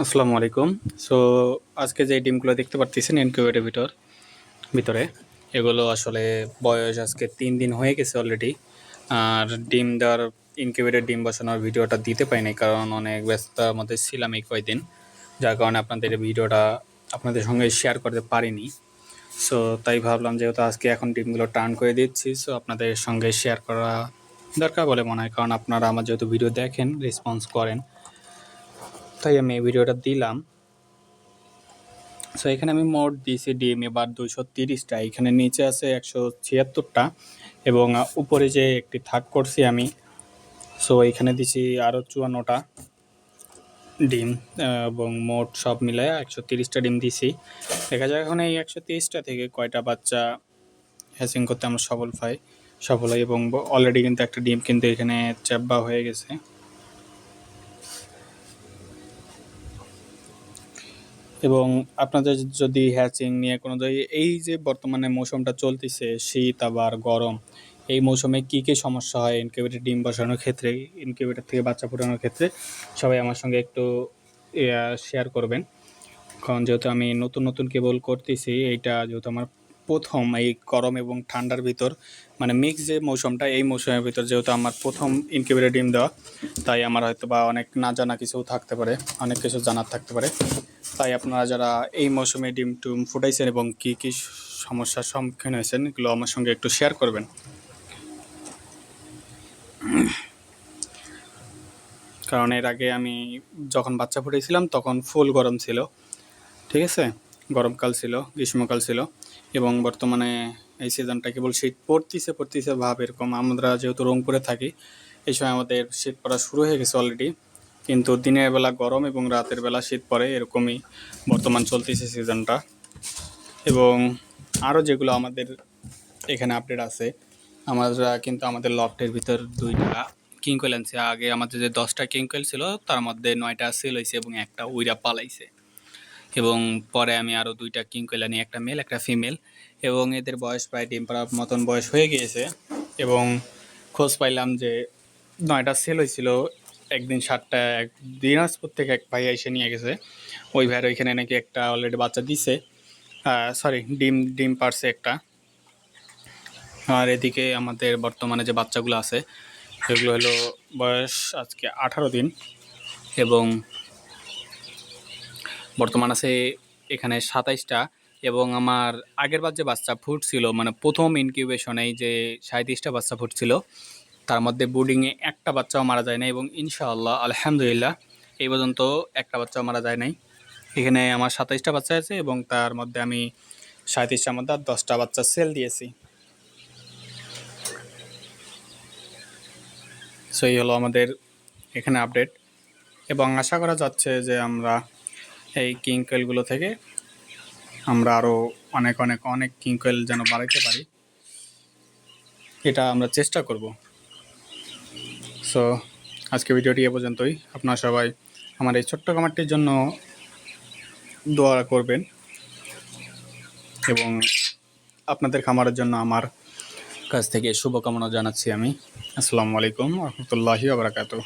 আসসালামু আলাইকুম। সো আজকে যে ডিমগুলো দেখতে পারতেছেন ইনকিউবেটের ভিতর ভিতরে এগুলো আসলে বয়স আজকে তিন দিন হয়ে গেছে অলরেডি আর ডিম দেওয়ার ইনকিউবেটের ডিম বসানোর ভিডিওটা দিতে পারিনি, কারণ অনেক ব্যস্ততার মধ্যে ছিলাম এই কয়দিন। যার কারণে আপনাদের ভিডিওটা আপনাদের সঙ্গে শেয়ার করতে পারিনি। সো তাই ভাবলাম যেহেতু আজকে এখন ডিমগুলো টার্ন করে দিচ্ছি সো আপনাদের সঙ্গে শেয়ার করা দরকার বলে মনে হয়, কারণ আপনারা আমার যেহেতু ভিডিও দেখেন রেসপন্স করেন তাই আমি এই ভিডিওটা দিলাম। সো এখানে আমি মোট দিয়েছি ডিম এবার দুইশো তিরিশটা। এখানে নিচে আছে একশো ছিয়াত্তরটা এবং উপরে যে একটি থাক করছি আমি সো এখানে দিছি আরও চুয়ান্নটা ডিম, এবং মোট সব মিলে একশো তিরিশটা ডিম দিছি দেখা যায় এখন এই একশো তিরিশটা থেকে কয়টা বাচ্চা হ্যাচিং করতে আমরা সফল পাই, সফল হয় এবং অলরেডি কিন্তু একটা ডিম কিন্তু এখানে চ্যাব্বা হয়ে গেছে। এবং আপনাদের যদি হ্যাচিং নিয়ে কোনো এই যে বর্তমানে মৌসুমটা চলতেছে, শীত, আবার গরম, এই মৌসুমে কী কী সমস্যা হয় ইনকিউবেটর ডিম বসানোর ক্ষেত্রে ইনকিউবেটর থেকে বাচ্চা ফোটানোর ক্ষেত্রে? সবাই আমার সঙ্গে একটু শেয়ার করবেন। কারণ যেহেতু আমি নতুন নতুন কেবল করতেছি, এইটা যেহেতু আমার প্রথম এই গরম এবং ঠান্ডার ভিতর মানে মিক্স যে মৌসুমটা, এই মৌসুমের ভিতর যেহেতু আমার প্রথম ইনকিউবেটর ডিম দেওয়া, তাই আমার হয়তো বা অনেক না জানা কিছু থাকতে পারে, অনেক কিছু জানার থাকতে পারে। তাই আপনারা যারা এই মৌসুমে ডিম টুম ফুটাইছেন এবং কী কী সমস্যার সম্মুখীন হয়েছেন, এগুলো আমার সঙ্গে একটু শেয়ার করবেন। কারণ এর আগে আমি যখন বাচ্চা ফুটাইছিলাম, তখন ফুল গরম ছিল। ঠিক আছে? গরমকাল ছিল, গ্রীষ্মকাল ছিল এবং বর্তমানে এই সিজনটা কেবল শীত পড়তিছে পড়তিছে, ভাব এরকম। আমরা যেহেতু রংপুরে থাকি, এই সময় আমাদের শীত পড়া শুরু হয়ে গেছে অলরেডি কিন্তু দিনের বেলা গরম এবং রাতের বেলা শীত পড়ে, এরকমই বর্তমান চলতেছে সিজনটা। এবং আরও যেগুলো আমাদের এখানে আপডেট আছে, আমরা কিন্তু আমাদের লফটের ভিতর দুইটা কিংকয়েল আনছে। আগে আমাদের যে দশটা কিংকয়েল ছিল, তার মধ্যে নয়টা সেল হয়েছে এবং একটা উইরা পালাইছে। এবং পরে আমি আরও দুইটা কিংকয়েল আনি, একটা মেল একটা ফিমেল এবং এদের বয়স প্রায় ডিম পাড়ার মতন বয়স হয়ে গিয়েছে। এবং খোঁজ পাইলাম যে নয়টা সেল হয়েছিল একদিন সাতটা, এক দিনাজপুর থেকে এক ভাই এসে নিয়ে গেছে। ওই ভাইয়ের ওইখানে নাকি একটা অলরেডি বাচ্চা দিছে। সরি ডিম ডিম পারছে একটা। আর এদিকে আমাদের বর্তমানে যে বাচ্চাগুলো আছে সেগুলো হলো বয়স আজকে আঠারো দিন এবং বর্তমান আছে এখানে সাতাইশটা এবং আমার আগের বার যে বাচ্চা ফুটছিল মানে প্রথম ইনকিউবেশনেই যে সাঁত্রিশটা বাচ্চা ফুটছিল তার মধ্যে বোর্ডিংয়ে একটা বাচ্চাও মারা যায় না এবং ইনশাআল্লাহ, আলহামদুলিল্লাহ, এই পর্যন্ত একটা বাচ্চাও মারা যায় নাই। এখানে আমার সাতাইশটা বাচ্চা আছে এবং তার মধ্যে আমি সাঁত্রিশটার মধ্যে আর দশটা বাচ্চা সেল দিয়েছি। সো এই হলো আমাদের এখানে আপডেট এবং আশা করা যাচ্ছে যে আমরা এই কিংকয়েলগুলো থেকে আমরা আরও অনেক অনেক অনেক কিংকয়েল যেন বাড়াইতে পারি। এটা আমরা চেষ্টা করব। সো আজকে ভিডিওটি এ পর্যন্তই। আপনার সবাই আমার এই ছোট্ট কামারটির জন্য দোয়া করবেন এবং আপনাদের খামারের জন্য আমার কাছ থেকে শুভকামনা জানাচ্ছি আমি। আসসালামু আলাইকুম রহমতুল্লাহি আবরাকাতু